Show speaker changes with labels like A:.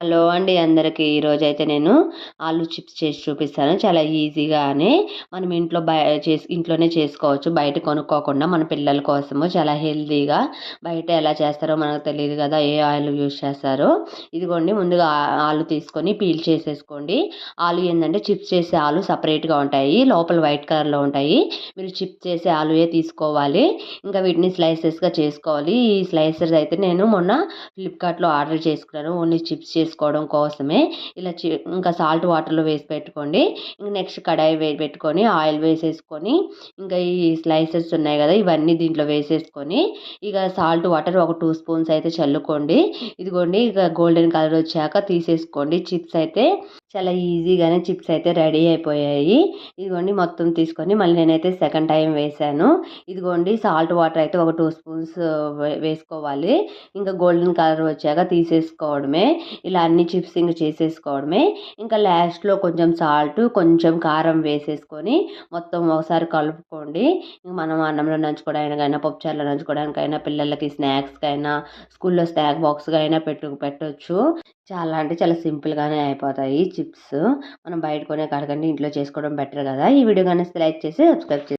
A: Hello అండి అందరికీ. ఈరోజు అయితే నేను ఆలు చిప్స్ చేసి చూపిస్తాను. చాలా ఈజీగానే మనం ఇంట్లో బయ చేసి ఇంట్లోనే చేసుకోవచ్చు. బయట కొనుక్కోకుండా మన పిల్లల కోసము చాలా హెల్తీగా బయట ఎలా చేస్తారో మనకు తెలియదు కదా ఏ ఆయిల్ యూస్ చేస్తారో. ఇదిగోండి ముందుగా ఆలు తీసుకొని పీల్ చేసేసుకోండి. ఆలు ఏంటంటే చిప్స్ చేసే ఆలు సపరేట్గా ఉంటాయి. లోపల వైట్ కలర్లో ఉంటాయి. మీరు చిప్స్ చేసే ఆలుయే తీసుకోవాలి. ఇంకా వీటిని స్లైసెస్గా చేసుకోవాలి. ఈ స్లైసెస్ అయితే నేను మొన్న ఫ్లిప్కార్ట్లో ఆర్డర్ చేసుకున్నాను. ఓన్లీ చిప్స్ చేసుకోవడం కోసమే. ఇలా చి ఇంకా సాల్ట్ వాటర్లో వేసి పెట్టుకోండి. ఇంకా నెక్స్ట్ కడాయి వే పెట్టుకొని ఆయిల్ వేసేసుకొని ఇంకా ఈ స్లైసెస్ ఉన్నాయి కదా ఇవన్నీ దీంట్లో వేసేసుకొని ఇక సాల్ట్ వాటర్ ఒక టూ స్పూన్స్ అయితే చల్లుకోండి. ఇదిగోండి ఇక గోల్డెన్ కలర్ వచ్చాక తీసేసుకోండి. చిప్స్ అయితే చాలా ఈజీగానే చిప్స్ అయితే రెడీ అయిపోయాయి. ఇదిగోండి మొత్తం తీసుకొని మళ్ళీ నేనైతే సెకండ్ టైం వేసాను. ఇదిగోండి సాల్ట్ వాటర్ అయితే ఒక టూ స్పూన్స్ వేసుకోవాలి. ఇంకా గోల్డెన్ కలర్ వచ్చాక తీసేసుకోవడమే. ఇలా అన్ని చిప్స్ ఇంక చేసేసుకోవడమే. ఇంకా లాస్ట్లో కొంచెం సాల్ట్ కొంచెం కారం వేసేసుకొని మొత్తం ఒకసారి కలుపుకోండి. మనం అన్నంలో నంచుకోవడానికైనా పప్పుచారులో నంచుకోవడానికైనా పిల్లలకి స్నాక్స్కైనా స్కూల్లో స్నాక్ బాక్స్గా అయినా పెట్టు పెట్టవచ్చు చాలా అంటే చాలా సింపుల్గానే అయిపోతాయి చిప్స్. మనం బయట కొనే కాడకంటే ఇంట్లో చేసుకోవడం బెటర్ కదా. ఈ వీడియో కానీ లైక్ చేసి సబ్స్క్రైబ్ చేసి